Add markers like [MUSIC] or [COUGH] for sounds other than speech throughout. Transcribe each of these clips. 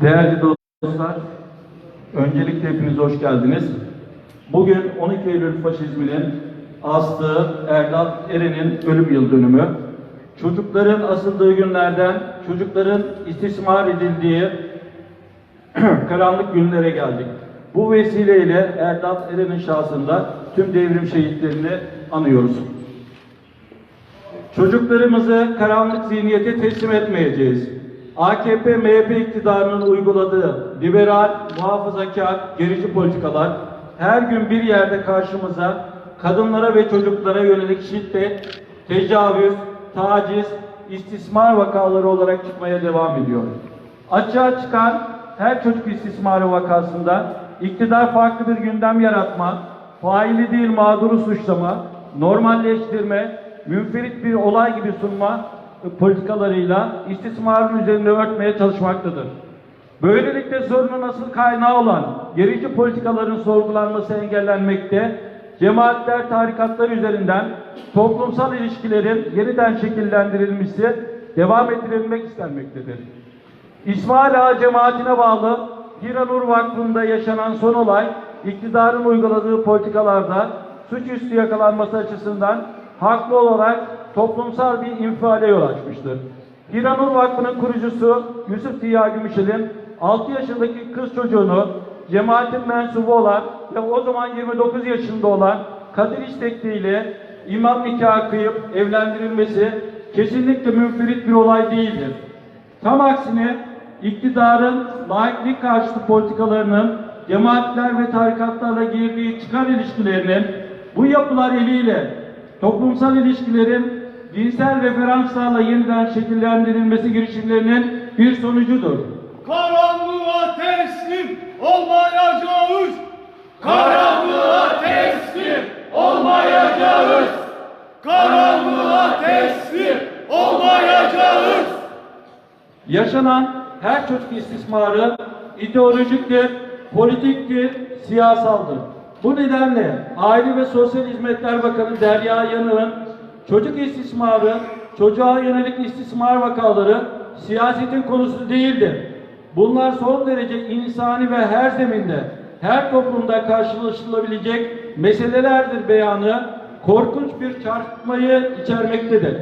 Değerli dostlar, öncelikle hepiniz hoş geldiniz. Bugün 12 Eylül faşizminin astığı Erdal Eren'in ölüm yıl dönümü. Çocukların asıldığı günlerden çocukların istismar edildiği [CLEARS THROAT] karanlık günlere geldik. Bu vesileyle Erdal Eren'in şahsında tüm devrim şehitlerini anıyoruz. Çocuklarımızı karanlık zihniyete teslim etmeyeceğiz. AKP, MHP iktidarının uyguladığı liberal, muhafazakar, gerici politikalar her gün bir yerde karşımıza kadınlara ve çocuklara yönelik şiddet, tecavüz, taciz, istismar vakaları olarak çıkmaya devam ediyor. Açığa çıkan her çocuk istismarı vakasında iktidar farklı bir gündem yaratma, faili değil mağduru suçlama, normalleştirme, münferit bir olay gibi sunma politikalarıyla istismarın üzerinde örtmeye çalışmaktadır. Böylelikle sorunun asıl kaynağı olan gerici politikaların sorgulanması engellenmekte, cemaatler, tarikatlar üzerinden toplumsal ilişkilerin yeniden şekillendirilmesi devam ettirilmek istenmektedir. İsmail Ağa cemaatine bağlı Hiranur Vakfı'nda yaşanan son olay, iktidarın uyguladığı politikalarda suçüstü yakalanması açısından haklı olarak toplumsal bir infiale yol açmıştır. Hiranur Vakfı'nın kurucusu Yusuf Ziya Gümüşel'in 6 yaşındaki kız çocuğunu cemaatin mensubu olan ve o zaman 29 yaşında olan Kadir istekliyle imam nikahı kıyıp evlendirilmesi kesinlikle münferit bir olay değildir. Tam aksine iktidarın laiklik karşıtı politikalarının cemaatler ve tarikatlarla girdiği çıkar ilişkilerinin bu yapılar eliyle toplumsal ilişkilerin dinsel referanslarla yeniden şekillendirilmesi girişimlerinin bir sonucudur. Karanlığa teslim olmayacağız. Karanlığa teslim olmayacağız. Karanlığa teslim olmayacağız. Yaşanan her çocuk istismarı ideolojiktir, politiktir, siyasaldır. Bu nedenle Aile ve Sosyal Hizmetler Bakanı Derya Yanık'ın çocuk istismarı, çocuğa yönelik istismar vakaları siyasetin konusu değildir. Bunlar son derece insani ve her zeminde, her toplumda karşılaşılabilecek meselelerdir beyanı korkunç bir çarpıtmayı içermektedir.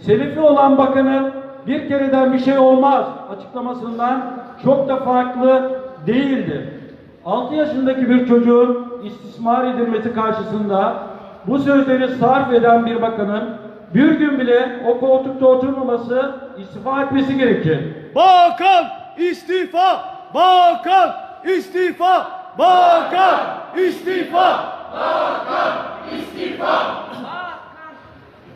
Selifi olan bakanın bir kereden bir şey olmaz açıklamasından çok da farklı değildir. 6 yaşındaki bir çocuğun istismar edilmesi karşısında bu sözleri sarf eden bir bakanın bir gün bile o koltukta oturmaması, istifa etmesi gerekir. Bakan istifa! Bakan istifa! Bakan istifa!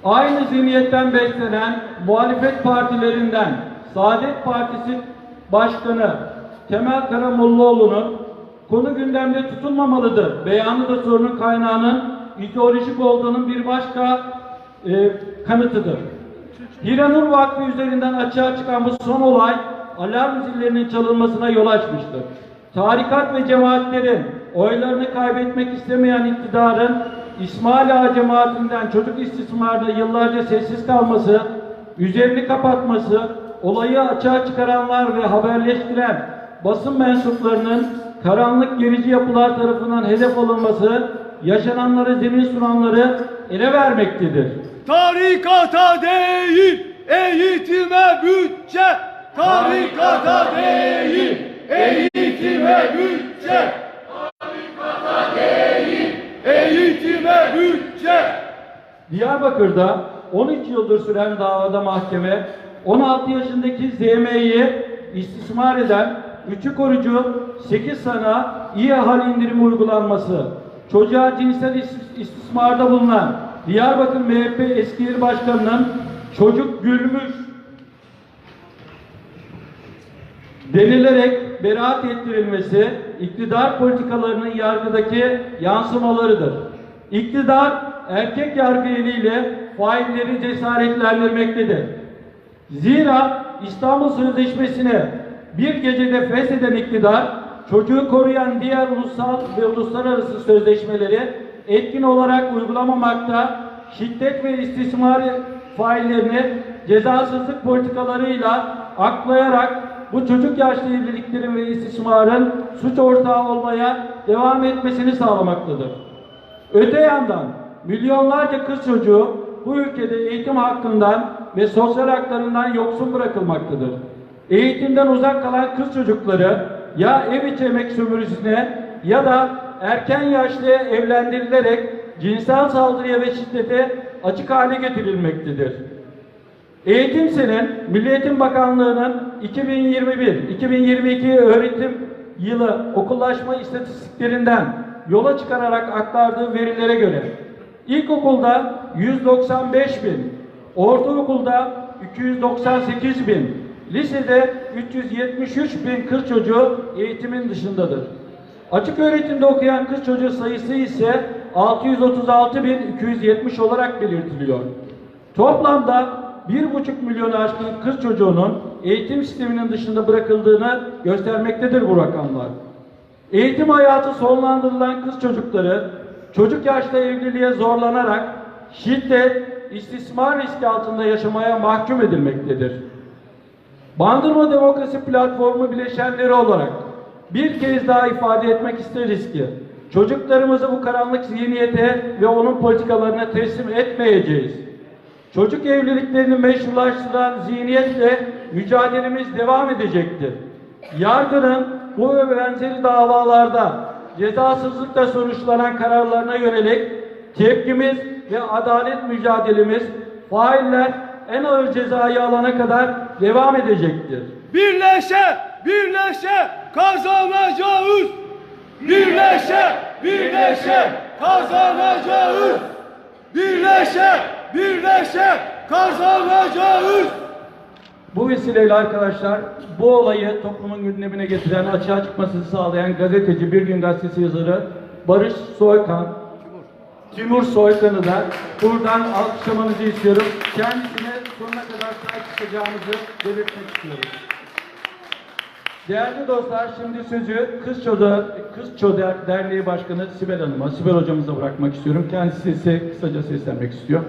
Aynı zihniyetten beslenen muhalefet partilerinden Saadet Partisi Başkanı Temel Karamollaoğlu'nun konu gündemde tutulmamalıdır. Beyanı da sorunun kaynağının ideolojik olduğunun bir başka e, kanıtıdır. Hiranur Vakfı üzerinden açığa çıkan bu son olay alarm zillerinin çalınmasına yol açmıştır. Tarikat ve cemaatlerin oylarını kaybetmek istemeyen iktidarın İsmail Ağa cemaatinden çocuk istismarda yıllarca sessiz kalması, üzerini kapatması, olayı açığa çıkaranlar ve haberleştiren basın mensuplarının karanlık gerici yapılar tarafından hedef alınması, yaşananları zemin sunanları ele vermektedir. Tarikata değil, eğitime bütçe. Tarikata değil, eğitime bütçe. Tarikata değil, eğitime bütçe. Diyarbakır'da 13 yıldır süren davada mahkeme 16 yaşındaki ZM'yi istismar eden üçü korucu 8 sana iyi hal indirimi uygulanması, çocuğa cinsel is- istismarda bulunan Diyarbakır MHP eski il başkanının çocuk gülmüş denilerek beraat ettirilmesi iktidar politikalarının yargıdaki yansımalarıdır. İktidar erkek yargı eliyle failleri cesaretlendirmektedir. Zira İstanbul Sözleşmesi'ne bir gecede fesheden iktidar çocuğu koruyan diğer ulusal ve uluslararası sözleşmeleri etkin olarak uygulamamakta, şiddet ve istismar faillerini cezasızlık politikalarıyla aklayarak bu çocuk yaşlı evliliklerin ve istismarın suç ortağı olmaya devam etmesini sağlamaktadır. Öte yandan milyonlarca kız çocuğu bu ülkede eğitim hakkından ve sosyal haklarından yoksun bırakılmaktadır. Eğitimden uzak kalan kız çocukları ya ev içi emek sömürüsüne ya da erken yaşta evlendirilerek cinsel saldırıya ve şiddete açık hale getirilmektedir. Eğitim Sen'in Milli Eğitim Bakanlığı'nın 2021-2022 öğretim yılı okullaşma istatistiklerinden yola çıkararak aktardığı verilere göre ilkokulda 195 bin, ortaokulda 298 bin, lisede 373 bin kız çocuğu eğitimin dışındadır. Açık öğretimde okuyan kız çocuğu sayısı ise 636.270 olarak belirtiliyor. Toplamda 1,5 milyon aşkın kız çocuğunun eğitim sisteminin dışında bırakıldığını göstermektedir bu rakamlar. Eğitim hayatı sonlandırılan kız çocukları çocuk yaşta evliliğe zorlanarak şiddet, istismar riski altında yaşamaya mahkum edilmektedir. Bandırma Demokrasi Platformu bileşenleri olarak bir kez daha ifade etmek isteriz ki çocuklarımızı bu karanlık zihniyete ve onun politikalarına teslim etmeyeceğiz. Çocuk evliliklerini meşrulaştıran zihniyetle mücadelemiz devam edecektir. Yargının bu ve benzeri davalarda cezasızlıkla sonuçlanan kararlarına yönelik tepkimiz ve adalet mücadelemiz failler en ağır cezayı alana kadar devam edecektir. Birleşe, birleşe kazanacağız. Birleşe, birleşe kazanacağız. Birleşe, birleşe kazanacağız. Bu vesileyle arkadaşlar bu olayı toplumun gündemine getiren, açığa çıkmasını sağlayan gazeteci Bir Gün Gazetesi yazarı Barış Soykan, Timur Soykan'ı da buradan alkışlamanızı istiyorum. Kendisine sonuna kadar sahip çıkacağımızı belirtmek istiyorum. Değerli dostlar şimdi sözü Kız Çocuğu, Kız Çocuğu Derneği Başkanı Sibel Hanım'a, Sibel hocamıza bırakmak istiyorum. Kendisi ise kısaca seslenmek istiyor.